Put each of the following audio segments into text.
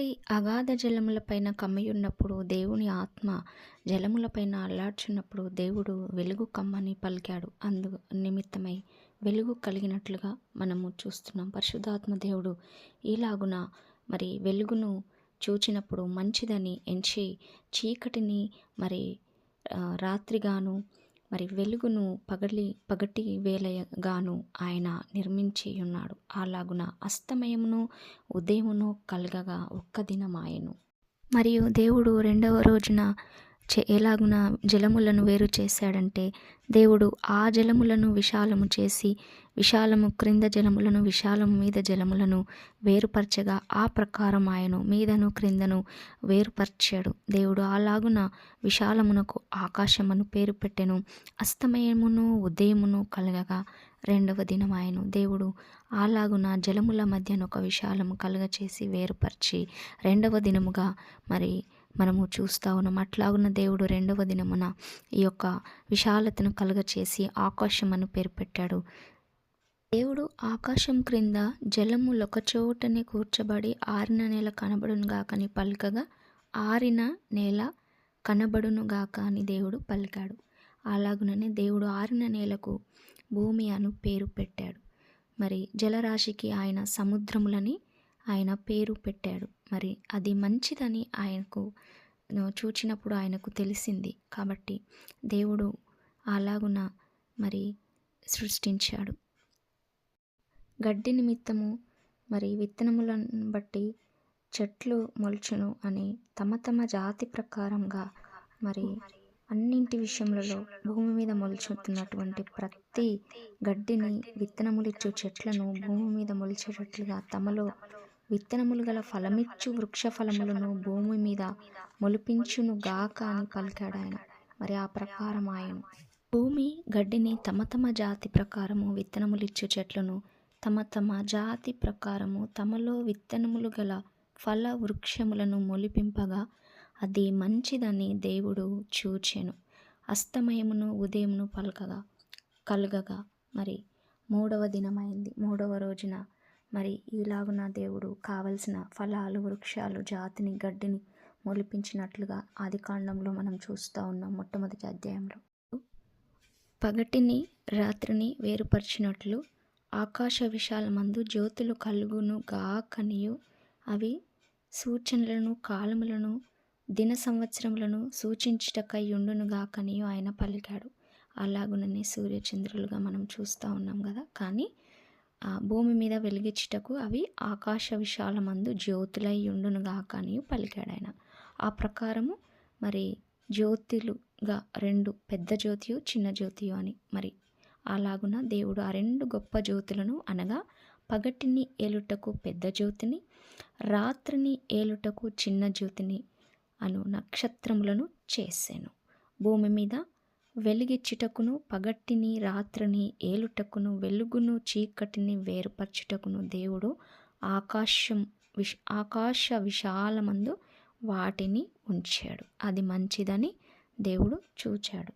కాబట్టి అగాధ జలములపైన కమ్మియున్నప్పుడు దేవుని ఆత్మ జలములపైన అల్లాడ్చున్నప్పుడు దేవుడు వెలుగు కమ్మని పలికాడు. అందు నిమిత్తమై వెలుగు కలిగినట్లుగా మనము చూస్తున్నాం. పరిశుద్ధాత్మ దేవుడు ఈలాగున మరి వెలుగును చూచినప్పుడు మంచిదని ఎంచి చీకటిని మరి రాత్రిగాను మరి వెలుగును పగలి పగటి వేలగాను ఆయన నిర్మించి ఉన్నాడు అలాగున అస్తమయమును ఉదయమును కలగగా ఒక్క దినమాయను మరియు దేవుడు రెండవ రోజున ఎలాగున జలములను వేరు చేశాడంటే దేవుడు ఆ జలములను విశాలము చేసి విశాలము క్రింద జలములను విశాలము మీద జలములను వేరుపరచగా ఆ ప్రకారం ఆయను మీదను క్రిందను వేరుపరిచాడు. దేవుడు అలాగున విశాలమునకు ఆకాశమును పేరు పెట్టెను అస్తమయమును ఉదయమును కలగగా రెండవ దినం ఆయను దేవుడు అలాగున జలముల మధ్యన ఒక విశాలము కలగచేసి వేరుపరిచి రెండవ దినముగా మరి మనము చూస్తా ఉన్నాం. అట్లాగున్న దేవుడు రెండవ దినమున ఈ యొక్క విశాలతను కలుగచేసి ఆకాశమను పేరు పెట్టాడు. దేవుడు ఆకాశం క్రింద జలము చోటనే కూర్చబడి ఆరిన నేల కనబడునుగాకని పలుకగా ఆరిన నేల కనబడునుగాక అని దేవుడు పలికాడు. అలాగుననే దేవుడు ఆరిన నేలకు భూమి అను పేరు పెట్టాడు. మరి జలరాశికి ఆయన సముద్రములని ఆయన పేరు పెట్టాడు. మరి అది మంచిదని ఆయనకు చూచినప్పుడు ఆయనకు తెలిసింది. కాబట్టి దేవుడు అలాగున మరి సృష్టించాడు. గడ్డి నిమిత్తము మరి విత్తనములను బట్టి చెట్లు మొల్చును అని తమ తమ జాతి ప్రకారంగా మరి అన్నింటి విషయములలో భూమి మీద మొలుచుతున్నటువంటి ప్రతి గడ్డిని విత్తనములిచ్చు చెట్లను భూమి మీద మొలిచేటట్లుగా తమలో విత్తనములు గల ఫలమిచ్చు వృక్ష ఫలములను భూమి మీద మొలిపించును గాక అని పలికాడు ఆయన. మరి ఆ ప్రకారం ఆయన. భూమి గడ్డిని తమ తమ జాతి ప్రకారము విత్తనములిచ్చు చెట్లను తమ తమ జాతి ప్రకారము తమలో విత్తనములు గల ఫల వృక్షములను మొలిపింపగా అది మంచిదని దేవుడు చూచెను. అస్తమయమును ఉదయమును పలకగా కలగగా. మరి మూడవ దినమైంది. మూడవ రోజున మరి ఈలాగున దేవుడు కావలసిన ఫలాలు వృక్షాలు జాతిని గడ్డిని మొలిపించినట్లుగా ఆది కాండంలో మనం చూస్తూ ఉన్నాం మొట్టమొదటి అధ్యాయంలో. పగటిని రాత్రిని వేరుపరిచినట్లు ఆకాశ విశాలమందు జ్యోతులు కలుగును గాకనియు. అవి సూచనలను కాలములను దిన సంవత్సరములను సూచించుటకై ఉండును గాకనియు ఆయన పలికాడు. అలాగుననే సూర్యచంద్రులుగా మనం చూస్తూ ఉన్నాం కదా. కానీ భూమి మీద వెలిగించుటకు అవి ఆకాశ విశాలమందు జ్యోతులై ఉండును అని పలికాడాయన. ఆ ప్రకారము మరి జ్యోతులుగా రెండు పెద్ద జ్యోతియు చిన్న జ్యోతియు అని మరి అలాగున దేవుడు ఆ రెండు గొప్ప జ్యోతులను అనగా పగటిని ఏలుటకు పెద్ద జ్యోతిని రాత్రిని ఏలుటకు చిన్న జ్యోతిని అను నక్షత్రములను చేశాను భూమి మీద వెలిగిచ్చుటకును పగటిని రాత్రిని ఏలుటకును వెలుగును చీకటిని వేరుపరచుటకును దేవుడు ఆకాశం విశ్ ఆకాశ విశాలమందు వాటిని ఉంచాడు. అది మంచిదని దేవుడు చూచాడు.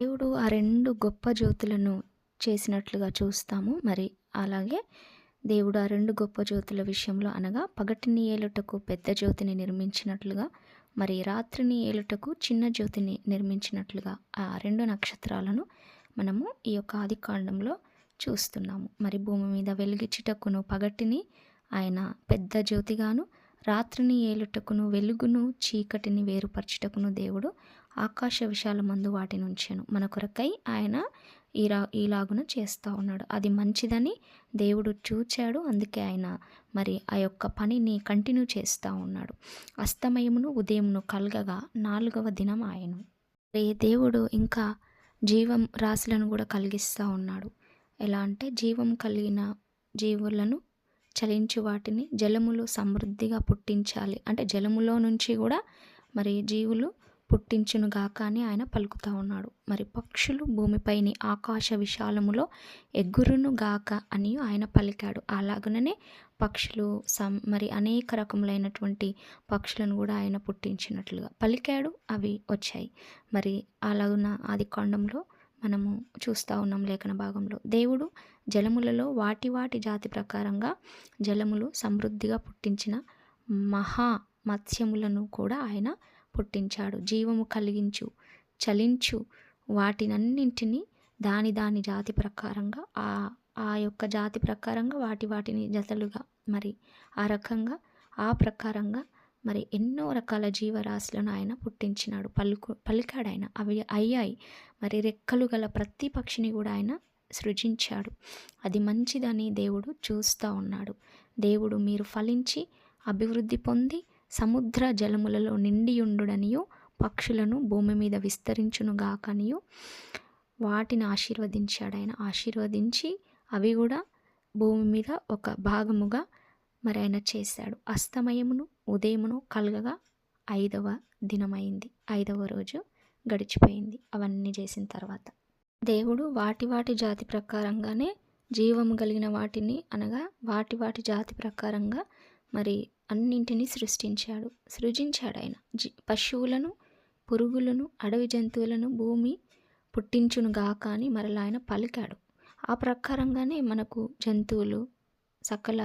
దేవుడు ఆ రెండు గొప్ప జ్యోతులను చేసినట్లుగా చూస్తాము. మరి అలాగే దేవుడు ఆ రెండు గొప్ప జ్యోతుల విషయంలో అనగా పగటిని ఏలుటకు పెద్ద జ్యోతిని నిర్మించినట్లుగా మరి రాత్రిని ఏలుటకు చిన్న జ్యోతిని నిర్మించినట్లుగా ఆ రెండు నక్షత్రాలను మనము ఈ యొక్క ఆది కాండంలో చూస్తున్నాము. మరి భూమి మీద వెలిగించుటకును పగటిని ఆయన పెద్ద జ్యోతిగాను రాత్రిని ఏలుటకును వెలుగును చీకటిని వేరుపరచుటకును దేవుడు ఆకాశ విశాలమందు వాటి నుంచెను. మన కొరకై ఆయన ఈరా ఇలాగున చేస్తూ ఉన్నాడు. అది మంచిదని దేవుడు చూచాడు. అందుకే ఆయన మరి ఆ యొక్క పనిని కంటిన్యూ చేస్తూ ఉన్నాడు. అస్తమయమును ఉదయమును కలగగా నాలుగవ దినం ఆయను. రే దేవుడు ఇంకా జీవం రాశులను కూడా కలిగిస్తూ ఉన్నాడు. ఎలా అంటే జీవం కలిగిన జీవులను చలించు వాటిని జలములు సమృద్ధిగా పుట్టించాలి. అంటే జలములో నుంచి కూడా మరి జీవులు పుట్టించును గాక అని ఆయన పలుకుతా ఉన్నాడు. మరి పక్షులు భూమిపైని ఆకాశ విశాలములో ఎగురునుగాక అని ఆయన పలికాడు. అలాగనే పక్షులు సం మరి అనేక రకములైనటువంటి పక్షులను కూడా ఆయన పుట్టించినట్లుగా పలికాడు. అవి వచ్చాయి. మరి అలాగున ఆది కాండంలో మనము చూస్తూ ఉన్నాం లేఖన భాగంలో. దేవుడు జలములలో వాటి వాటి జాతి ప్రకారంగా జలములు సమృద్ధిగా పుట్టించిన మహా మత్స్యములను కూడా ఆయన పుట్టించాడు. జీవము కలిగించు చలించు వాటినన్నింటినీ దాని దాని జాతి ప్రకారంగా ఆ ఆ యొక్క జాతి ప్రకారంగా వాటి వాటిని జతలుగా మరి ఆ రకంగా ఆ ప్రకారంగా మరి ఎన్నో రకాల జీవరాశులను ఆయన పుట్టించినాడు. పలుకు పలికాడు ఆయన అవి అయ్యాయి. మరి రెక్కలు గల ప్రతి పక్షిని కూడా ఆయన సృజించాడు. అది మంచిదని దేవుడు చూస్తూ ఉన్నాడు. దేవుడు మీరు ఫలించి అభివృద్ధి పొంది సముద్ర జలములలో నిండియుండుడనియు పక్షులను భూమి మీద విస్తరించునుగాకనియు. వాటిని ఆశీర్వదించాడు ఆయన ఆశీర్వదించి అవి కూడా భూమి మీద ఒక భాగముగా మరి ఆయన చేశాడు. అస్తమయమును ఉదయమును కలగగా ఐదవ దినమైంది. ఐదవ రోజు గడిచిపోయింది. అవన్నీ చేసిన తర్వాత దేవుడు వాటి వాటి జాతి ప్రకారంగానే జీవము కలిగిన వాటిని అనగా వాటి వాటి జాతి ప్రకారంగా మరి అన్నింటినీ సృష్టించాడు. సృజించాడు ఆయన జీ పశువులను పురుగులను అడవి జంతువులను భూమి పుట్టించునుగాక అని మరలా ఆయన పలికాడు. ఆ ప్రకారంగానే మనకు జంతువులు సకల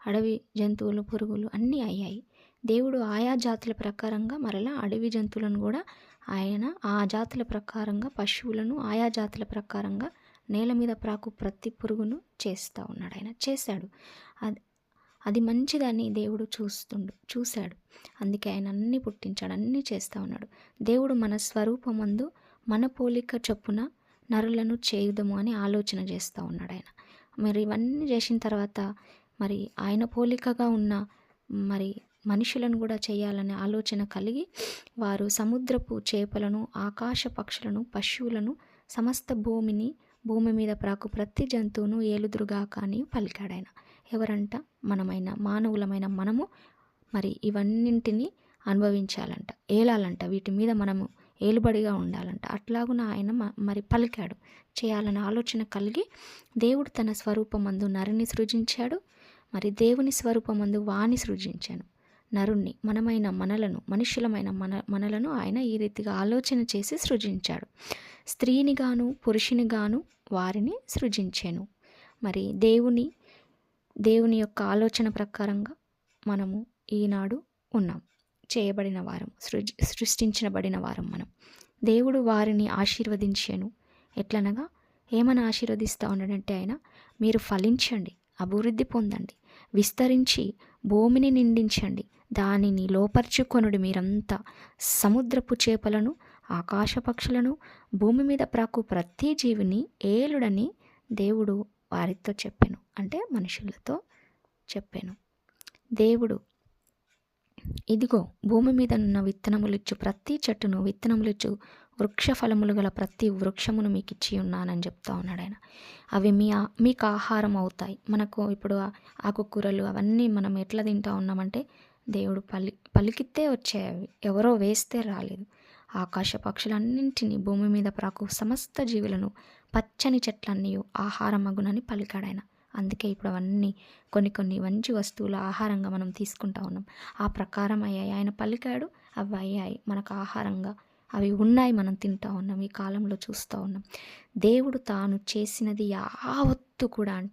అడవి జంతువులు పురుగులు అన్నీ అయ్యాయి. దేవుడు ఆయా జాతుల ప్రకారంగా మరలా అడవి జంతువులను కూడా ఆయన ఆ జాతుల ప్రకారంగా పశువులను ఆయా జాతుల ప్రకారంగా నేల మీద ప్రాకు ప్రతి పురుగును చేస్తూ ఉన్నాడు ఆయన చేశాడు అది మంచిదని దేవుడు చూస్తుండు చూశాడు. అందుకే ఆయన అన్నీ పుట్టించాడు అన్నీ చేస్తూ ఉన్నాడు. దేవుడు మన స్వరూపమందు మన పోలిక చొప్పున నరులను చేయుదము అని ఆలోచన చేస్తూ ఉన్నాడు ఆయన. మరి ఇవన్నీ చేసిన తర్వాత మరి ఆయన పోలికగా ఉన్న మరి మనుషులను కూడా చేయాలనే ఆలోచన కలిగి వారు సముద్రపు చేపలను ఆకాశ పక్షులను పశువులను సమస్త భూమిని భూమి మీద ప్రాకు ప్రతి జంతువును ఏలుదురుగా కానీ పలికాడాయన ఎవరంట? మనమైన మానవులమైన మనము మరి ఇవన్నింటినీ అనుభవించాలంట ఏలాలంట. వీటి మీద మనము ఏలుబడిగా ఉండాలంట. అట్లాగున ఆయన మరి పలికాడు. చేయాలన్న ఆలోచన కలిగి దేవుడు తన స్వరూపమందు నరుని సృజించాడు. మరి దేవుని స్వరూపమందు వాణి సృజించాను. నరుణ్ణి మనమైన మనలను మనుషులమైన మన మనలను ఆయన ఈ రీతిగా ఆలోచన చేసి సృజించాడు. స్త్రీని గాను పురుషుని గాను వారిని సృజించాను. మరి దేవుని దేవుని యొక్క ఆలోచన ప్రకారంగా మనము ఈనాడు ఉన్నాం. చేయబడిన వారం సృజ సృష్టించబడిన వారం మనం. దేవుడు వారిని ఆశీర్వదించాను. ఎట్లనగా ఏమని ఆశీర్వదిస్తూ ఉన్నాడంటే ఆయన మీరు ఫలించండి అభివృద్ధి పొందండి విస్తరించి భూమిని నిండించండి దానిని లోపర్చుకొనుడు మీరంతా. సముద్రపు చేపలను ఆకాశ పక్షులను భూమి మీద ప్రాకు ప్రతి జీవిని ఏలుడని దేవుడు వారితో చెప్పాను. అంటే మనుషులతో చెప్పాను. దేవుడు ఇదిగో భూమి మీద ఉన్న విత్తనములిచ్చు ప్రతి చెట్టును విత్తనములిచ్చు వృక్ష ఫలములు గల ప్రతి వృక్షమును మీకు ఇచ్చి ఉన్నానని చెప్తా ఉన్నాడు ఆయన. అవి మీ మీకు ఆహారం అవుతాయి. మనకు ఇప్పుడు ఆకుకూరలు అవన్నీ మనం ఎట్లా తింటా ఉన్నామంటే దేవుడు పలి పలికితే వచ్చాయి ఎవరో వేస్తే రాలేదు. ఆకాశ పక్షులన్నింటినీ భూమి మీద ప్రాకు సమస్త జీవులను పచ్చని చెట్లన్నీ ఆహారమగునని పలికాడు ఆయన. అందుకే ఇప్పుడు అవన్నీ కొన్ని కొన్ని మంచి వస్తువులు ఆహారంగా మనం తీసుకుంటా ఉన్నాం. ఆ ప్రకారం అయ్యాయి. ఆయన పలికాడు అవి అయ్యాయి. మనకు ఆహారంగా అవి ఉన్నాయి మనం తింటా ఉన్నాం ఈ కాలంలో చూస్తూ ఉన్నాం. దేవుడు తాను చేసినది యావత్తు కూడా అంట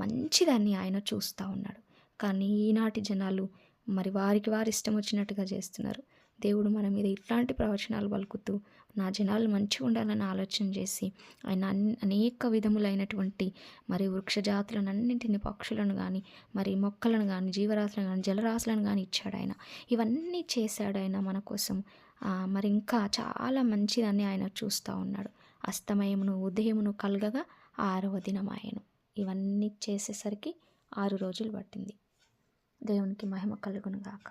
మంచిదాన్ని ఆయన చూస్తూ ఉన్నాడు. కానీ ఈనాటి జనాలు మరి వారికి వారి ఇష్టం వచ్చినట్టుగా చేస్తున్నారు. దేవుడు మన మీద ఇట్లాంటి ప్రవచనాలు పలుకుతూ నా జనాలు మంచిగా ఉండాలని ఆలోచన చేసి ఆయన అనేక విధములైనటువంటి మరి వృక్షజాతులను అన్నింటిని పక్షులను కానీ మరి మొక్కలను కానీ జీవరాశులను కానీ జలరాశులను కానీ ఇచ్చాడు ఆయన. ఇవన్నీ చేశాడు ఆయన మన కోసం. మరి ఇంకా చాలా మంచిదని ఆయన చూస్తూ ఉన్నాడు. అస్తమయమును ఉదయమును కలగగా ఆరవ దినం ఆయన ఇవన్నీ చేసేసరికి ఆరు రోజులు పట్టింది. దేవునికి మహిమ కలుగును గాక